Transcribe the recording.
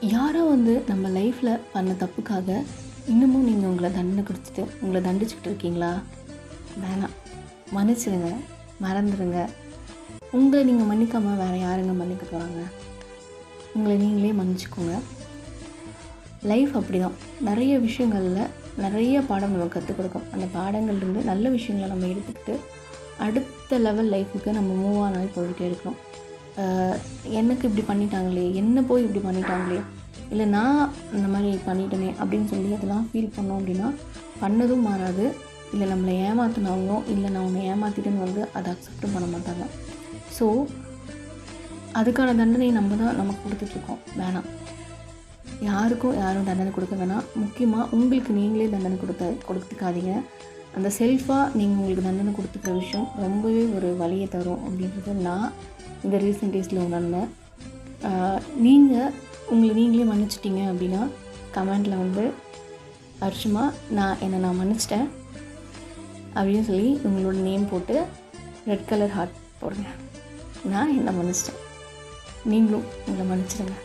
யாரோ வந்து நம்ம லைஃப்பில் பண்ண தப்புக்காக இன்னமும் நீங்கள் உங்களை தண்டனை கொடுத்துட்டு உங்களை தண்டிச்சுக்கிட்டு இருக்கீங்களா? வேணாம். மன்னிச்சிடுங்க. மறந்துடுங்க. உங்களை நீங்கள் மன்னிக்காமல் வேறு யாருங்க மன்னிக்க போகிறாங்க உங்களை நீங்களே மன்னிச்சுக்கோங்க. லைஃப் அப்படி தான் நிறைய விஷயங்களில் நிறைய பாடம் நம்ம கற்றுக் கொடுக்கும். அந்த பாடங்கள்லேருந்து நல்ல விஷயங்களை நம்ம எடுத்துக்கிட்டு அடுத்த லெவல் லைஃபுக்கு நம்ம மூவ் ஆனாலும் போயிட்டே இருக்கணும். எனக்கு இப்படி பண்ணிட்டாங்களே என்ன போய் இப்படி பண்ணிட்டாங்களே இல்லை நான் இந்த மாதிரி பண்ணிட்டேனே அப்படின்னு சொல்லி அதெல்லாம் ஃபீல் பண்ணோம் அப்படின்னா பண்ணதும் மாறாது. இல்லை நம்மளை ஏமாத்தினவங்களும் இல்லை நான் உன்னை ஏமாத்திட்டேன்னு வந்து அதை அக்செப்டும் பண்ண மாட்டாங்க. ஸோ அதுக்கான தண்டனை நம்ம தான் நமக்கு கொடுத்துட்ருக்கோம். வேணாம். யாருக்கும் யாரும் தண்டனை கொடுக்க வேணாம். முக்கியமாக உங்களுக்கு நீங்களே தண்டனை கொடுத்த கொடுத்துக்காதீங்க. அந்த செல்ஃபாக நீங்கள் உங்களுக்கு தண்டனை கொடுத்துக்கிற விஷயம் ரொம்பவே ஒரு வழியை தரும் அப்படின்றது நான் இந்த ரீசெண்ட் டேஸில் உணர்ந்தேன். நீங்கள் உங்களை நீங்களே மன்னிச்சிட்டீங்க அப்படின்னா கமெண்டில் வந்து அர்ஷமா நான் என்னை நான் மன்னிச்சிட்டேன் அப்படின்னு சொல்லி உங்களோட நேம் போட்டு ரெட் கலர் ஹார்ட் போடுங்க. நான் என்னை மன்னிச்சிட்டேன். நீங்களும் உங்களை மன்னிச்சிடுங்க.